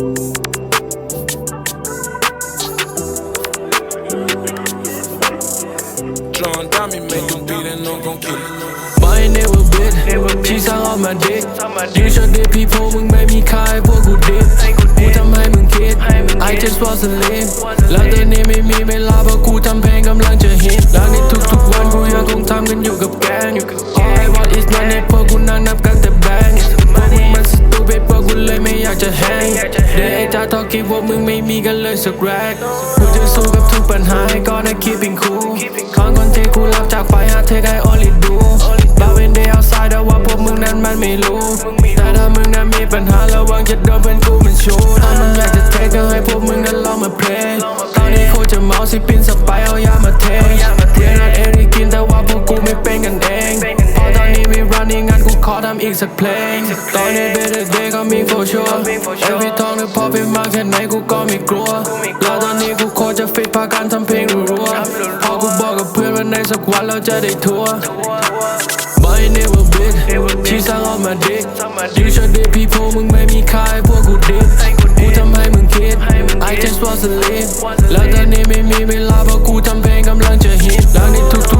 John Diamond make them beat and I'm gon' kill it. Boy never bit ที่สร้างออกมาดิกยืนชดดิพี่พวกมึงไม่มีค่ายพวกกูดิกกูทำให้มึงคิด I just was a live แล้วตาทอกี้พวกมึงไม่มีกันเลยสักแรกกูจะสู้กับทุกปัญหาให้ก่อนให้ keeping cool คอนคนที่กูรับจากไปหาเธอได้ only do บาเวนเดย์ outside แต่ว่าพวกมึงนั้นมันไม่รู้ แต่ถ้ามึงนั้นมีปัญหาระวังจะโดนเป็นกูมันชูถ้ามึงอยากจะเทก็ให้พวกมึงนั้นลองมาเพลงตอนนี้โคตรจะเมาสิปินสไปเอายามาเทเรียนนัดเอริกินแต่ว่าพวกกูไม่เป็นกันเองพอตอนนี้มี running งานกูขอทำอีกสักเพลงตอนนี้ better day ก็มี for sure every time ที่พอเป็นมากแค่ไหนกูก็ไม่กลัว แล้วตอนนี้กูโคตรจะฟิตพาการทำเพลงรัวๆพอกูบอกกับเพื่อนว่าในสักวันเราจะได้ทัวร์ But I never bit ที่สร้างออกมาดิกยืนชดดิพี่พวกมึงไม่มีค่ายพวกกูดิกกูทำให้มึงคิด I just was a live แล้วตอนนี้ไม่มีเวลาเพราะกูทำเพลงกำลังจะฮิตแล้วในทุกๆ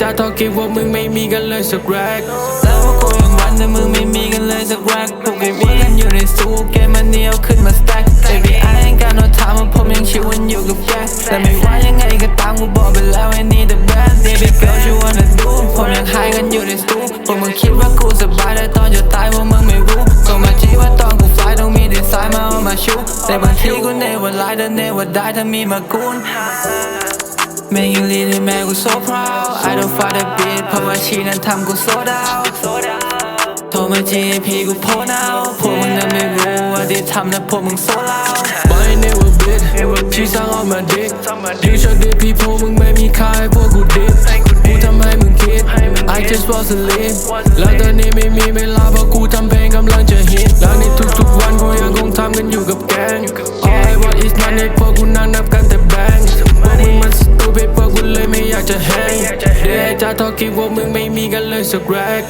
จ้าทอกี้พวกมึงไม่มีกันเลยสักแรกแล้วพวกกูยังวันแต่มึงไม่มีกันเลยสักแรกพวกกูมีกันอยู่ในสู้เกมมันเหนียวขึ้นมา stack baby I ain't got no time ว่าผมยังชิวันอยู่กับแกแต่ไม่ว่ายังไงก็ตามกูบอกไปแล้ว I need the best baby girl you wanna do ผมยังหายกันอยู่ในสู้พวกมึงคิดว่ากูสบายแต่ตอนจะตายพวกมึงไม่รู้ส่งมาจีว่าตอนกูฟลายต้องมีดีไซน์มาเอามาชูแต่บางทีกู never lie แต่ never die ถ้ามีมากูน Make you lead it, man, กู so proud I don't fight a beat เพราะว่าชีนั้นทำกู so down โทรมาจีพี่กูโพนเอาพวกมึงนั้นไม่รู้ว่าที่ทำนะพวกมึง so loud But I never bit ที่สร้างออกมาดิกยืนชดดิพี่พวกมึงไม่มีค่ายพวกกูดิกกูทำให้มึงคิด I just was a live แล้วตอนนี้ไม่มีเวลาเพราะ จะแฮงเดี๋ยวไอ้จ้าทอคิดว่ามึงไม่มีกันเลยสักแรก